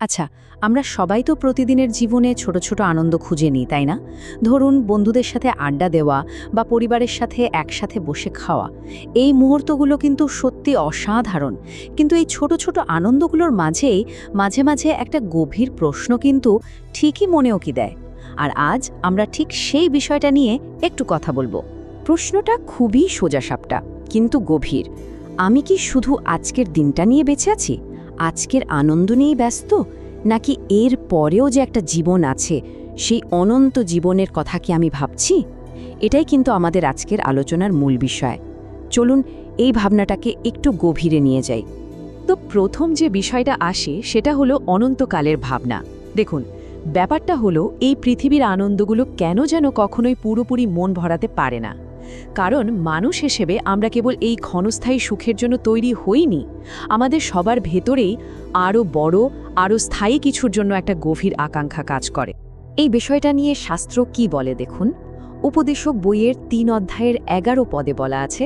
আচ্ছা আমরা সবাই তো প্রতিদিনের জীবনে ছোট ছোট আনন্দ খুঁজে নিই, তাই না? ধরুন, বন্ধুদের সাথে আড্ডা দেওয়া বা পরিবারের সাথে একসাথে বসে খাওয়া। এই মুহূর্তগুলো কিন্তু সত্যি অসাধারণ। কিন্তু এই ছোট ছোট আনন্দগুলোর মাঝেই মাঝে মাঝে একটা গভীর প্রশ্ন কিন্তু ঠিকই মনেও কি দেয়? আর আজ আমরা ঠিক সেই বিষয়টা নিয়ে একটু কথা বলব। প্রশ্নটা খুবই সোজাসাপটা, কিন্তু গভীর। আমি কি শুধু আজকের দিনটা নিয়ে বেঁচে আছি? আজকের আনন্দ নিয়েই ব্যস্ত? নাকি এর পরেও যে একটা জীবন আছে, সেই অনন্ত জীবনের কথা কি আমি ভাবছি? এটাই কিন্তু আমাদের আজকের আলোচনার মূল বিষয়। চলুন এই ভাবনাটাকে একটু গভীরে নিয়ে যাই। তো প্রথম যে বিষয়টা আসে, সেটা হলো অনন্তকালের ভাবনা। দেখুন, ব্যাপারটা হলো, এই পৃথিবীর আনন্দগুলো কেন যেন কখনোই পুরোপুরি মন ভরাতে পারে না। কারণ মানুষ হিসেবে আমরা কেবল এই ক্ষণস্থায়ী সুখের জন্য তৈরি হইনি, আমাদের সবার ভেতরেই আরও বড় আরও স্থায়ী কিছুর জন্য একটা গভীর আকাঙ্ক্ষা কাজ করে। এই বিষয়টা নিয়ে শাস্ত্র কি বলে দেখুন? উপদেশক বইয়ের তিন অধ্যায়ের এগারো পদে বলা আছে,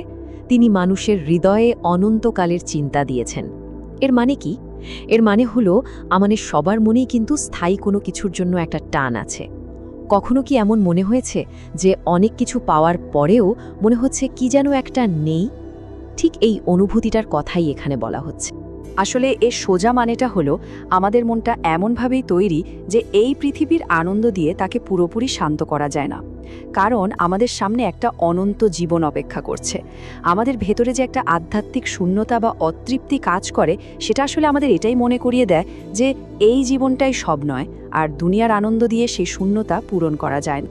তিনি মানুষের হৃদয়ে অনন্তকালের চিন্তা দিয়েছেন। এর মানে কি? এর মানে হলো, আমাদের সবার মনেই কিন্তু স্থায়ী কোনো কিছুর জন্য একটা টান আছে। কখনো কি এমন মনে হয়েছে যে অনেক কিছু পাওয়ার পরেও মনে হচ্ছে কি যেন একটা নেই? ঠিক এই অনুভূতিটার কথাই এখানে বলা হচ্ছে। আসলে এর সোজা মানেটা হলো আমাদের মনটা এমনভাবেই তৈরি যে এই পৃথিবীর আনন্দ দিয়ে তাকে পুরোপুরি শান্ত করা যায় না। কারণ আমাদের সামনে একটা অনন্ত জীবন অপেক্ষা করছে। আমাদের ভেতরে যে একটা আধ্যাত্মিক শূন্যতা বা অতৃপ্তি কাজ করে, সেটা আসলে আমাদের এটাই মনে করিয়ে দেয় যে এই জীবনটাই সব নয়, আর দুনিয়ার আনন্দ দিয়ে সেই শূন্যতা পূরণ করা যায় না।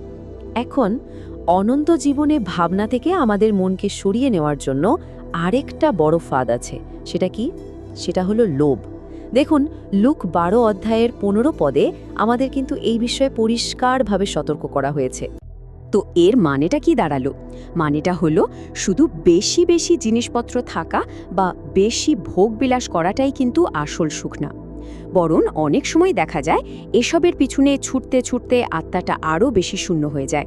এখন অনন্ত জীবনে ভাবনা থেকে আমাদের মনকে সরিয়ে নেওয়ার জন্য আরেকটা বড় ফাঁদ আছে, সেটা কি? সেটা হলো লোভ। দেখুন, লুক বারো অধ্যায়ের পনেরো পদে আমাদের কিন্তু এই বিষয়ে পরিষ্কারভাবে সতর্ক করা হয়েছে। তো এর মানেটা কি দাঁড়াল? মানেটা হলো শুধু বেশি বেশি জিনিসপত্র থাকা বা বেশি ভোগবিলাস করাটাই কিন্তু আসল সুখ না। বরং অনেক সময় দেখা যায় এসবের পিছনে ছুটতে ছুটতে আত্মাটা আরও বেশি শূন্য হয়ে যায়।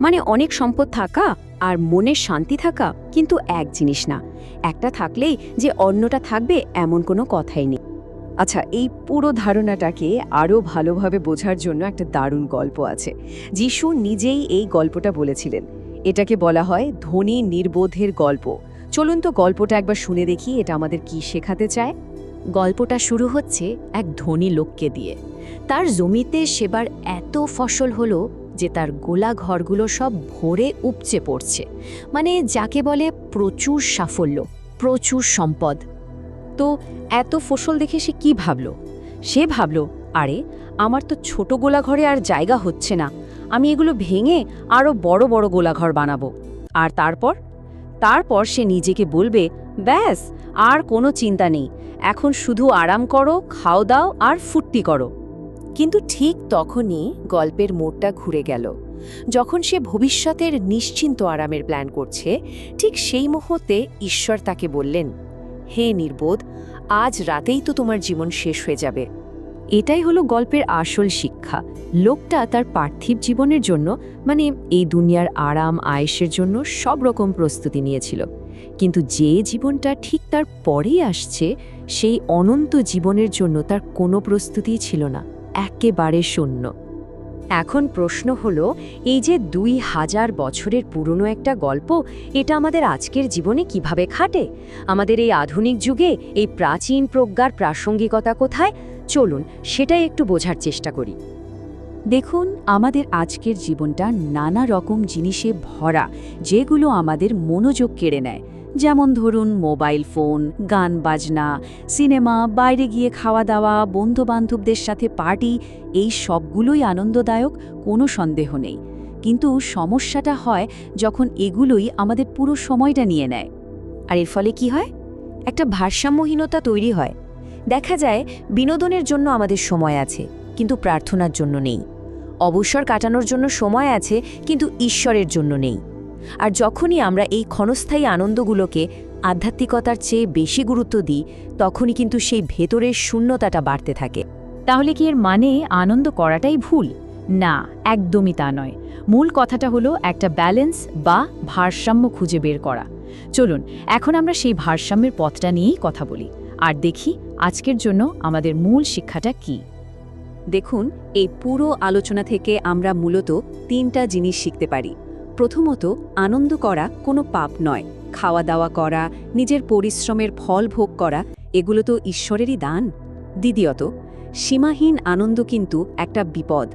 মানে অনেক সম্পদ থাকা আর মনের শান্তি থাকা কিন্তু এক জিনিস না। একটা থাকলেই যে অন্যটা থাকবে এমন কোনো কথাই নেই। আচ্ছা এই পুরো ধারণাটাকে আরও ভালোভাবে বোঝার জন্য একটা দারুণ গল্প আছে। যিশু নিজেই এই গল্পটা বলেছিলেন। এটাকে বলা হয় ধনী নির্বোধের গল্প। চলুন তো গল্পটা একবার শুনে দেখি এটা আমাদের কি শেখাতে চায়। গল্পটা শুরু হচ্ছে এক ধনী লোককে দিয়ে। তার জমিতে সেবার এত ফসল হলো যে তার গোলা ঘরগুলো সব ভরে উপচে পড়ছে। মানে যাকে বলে প্রচুর সাফল্য, প্রচুর সম্পদ। তো এত ফসল দেখে সে কি ভাবল? সে ভাবল, আরে, আমার তো ছোট গোলাঘরে আর জায়গা হচ্ছে না। আমি এগুলো ভেঙে আরও বড় বড় গোলাঘর বানাবো। আর তারপর? তারপর সে নিজেকে বলবে, ব্যাস, আর কোনো চিন্তা নেই। এখন শুধু আরাম করো, খাও দাও, আর ফুর্তি করো। কিন্তু ঠিক তখনই গল্পের মোড়টা ঘুরে গেল। যখন সে ভবিষ্যতের নিশ্চিন্ত আরামের প্ল্যান করছে, ঠিক সেই মুহূর্তে ঈশ্বর তাকে বললেন, হে নির্বোধ, আজ রাতেই তো তোমার জীবন শেষ হয়ে যাবে। এটাই হলো গল্পের আসল শিক্ষা। লোকটা তার পার্থিব জীবনের জন্য মানে এই দুনিয়ার আরাম আয়েসের জন্য সব রকম প্রস্তুতি নিয়েছিল। কিন্তু যে জীবনটা ঠিক তার পরেই আসছে, সেই অনন্ত জীবনের জন্য তার কোনো প্রস্তুতিই ছিল না। একেবারে শূন্য। এখন প্রশ্ন হলো, এই যে দুই হাজার বছরের পুরনো একটা গল্প, এটা আমাদের আজকের জীবনে কীভাবে খাটে? আমাদের এই আধুনিক যুগে এই প্রাচীন প্রজ্ঞার প্রাসঙ্গিকতা কোথায়? চলুন, সেটাই একটু বোঝার চেষ্টা করি। দেখুন, আমাদের আজকের জীবনটা নানা রকম জিনিসে ভরা, যেগুলো আমাদের মনোযোগ কেড়ে নেয়। যেমন ধরুন মোবাইল ফোন, গান বাজনা, সিনেমা, বাইরে গিয়ে খাওয়া দাওয়া, বন্ধুবান্ধবদের সাথে পার্টি, এই সবগুলোই আনন্দদায়ক, কোনো সন্দেহ নেই। কিন্তু সমস্যাটা হয় যখন এগুলোই আমাদের পুরো সময়টা নিয়ে নেয়। আর এর ফলে কি হয়? একটা ভারসাম্যহীনতা তৈরি হয়। দেখা যায়, বিনোদনের জন্য আমাদের সময় আছে, কিন্তু প্রার্থনার জন্য নেই। অবসর কাটানোর জন্য সময় আছে, কিন্তু ঈশ্বরের জন্য নেই। আর যখনই আমরা এই ক্ষণস্থায়ী আনন্দগুলোকে আধ্যাত্মিকতার চেয়ে বেশি গুরুত্ব দিই, তখনই কিন্তু সেই ভেতরের শূন্যতাটা বাড়তে থাকে। তাহলে কি এর মানে আনন্দ করাটাই ভুল? না, একদমই তা নয়। মূল কথাটা হলো একটা ব্যালেন্স বা ভারসাম্য খুঁজে বের করা। চলুন, এখন আমরা সেই ভারসাম্যের পথটা নিয়েই কথা বলি। আর দেখি আজকের জন্য আমাদের মূল শিক্ষাটা কি। দেখুন, এই পুরো আলোচনা থেকে আমরা মূলত তিনটা জিনিস শিখতে পারি। প্রথমত, আনন্দ করা কোনো পাপ নয়। খাওয়া দাওয়া করা, নিজের পরিশ্রমের ফল ভোগ করা, এগুলো তো ঈশ্বরেরই দান। দ্বিতীয়ত, সীমাহীন আনন্দ কিন্তু একটা বিপদ।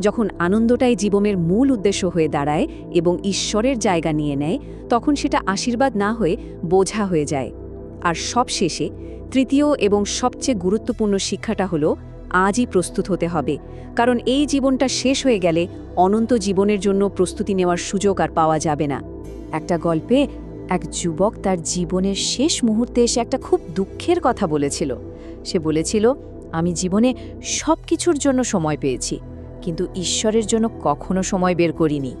যখন আনন্দটাই জীবনের মূল উদ্দেশ্য হয়ে দাঁড়ায় এবং ঈশ্বরের জায়গা নিয়ে নেয়, তখন সেটা আশীর্বাদ না হয়ে বোঝা হয়ে যায়। আর সবশেষে, তৃতীয় এবং সবচেয়ে গুরুত্বপূর্ণ শিক্ষাটা হলো আজই প্রস্তুত হতে হবে। কারণ এই জীবনটা শেষ হয়ে গেলে অনন্ত জীবনের জন্য প্রস্তুতি নেওয়ার সুযোগ আর পাওয়া যাবে না। একটা গল্পে এক যুবক তার জীবনের শেষ মুহূর্তে এসে একটা খুব দুঃখের কথা বলেছিল। সে বলেছিল, আমি জীবনে সব কিছুর জন্য সময় পেয়েছি, কিন্তু ঈশ্বরের জন্য কখনো সময় বের করিনি।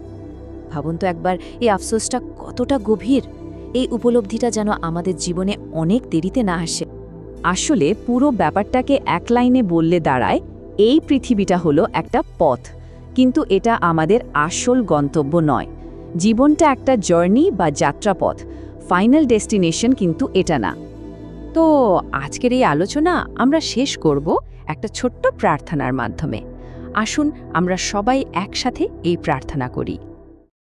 ভাবুন তো একবার, এই আফসোসটা কতটা গভীর। এই উপলব্ধিটা যেন আমাদের জীবনে অনেক দেরিতে না আসে। আসলে পুরো ব্যাপারটাকে এক লাইনে বললে দাঁড়ায়, এই পৃথিবীটা হলো একটা পথ। কিন্তু এটা আমাদের আসল গন্তব্য নয়। জীবনটা একটা জার্নি বা যাত্রাপথ। ফাইনাল ডেস্টিনেশন কিন্তু এটা না। তো আজকের এই আলোচনা আমরা শেষ করব একটা ছোট্ট প্রার্থনার মাধ্যমে। আসুন আমরা সবাই একসাথে এই প্রার্থনা করি।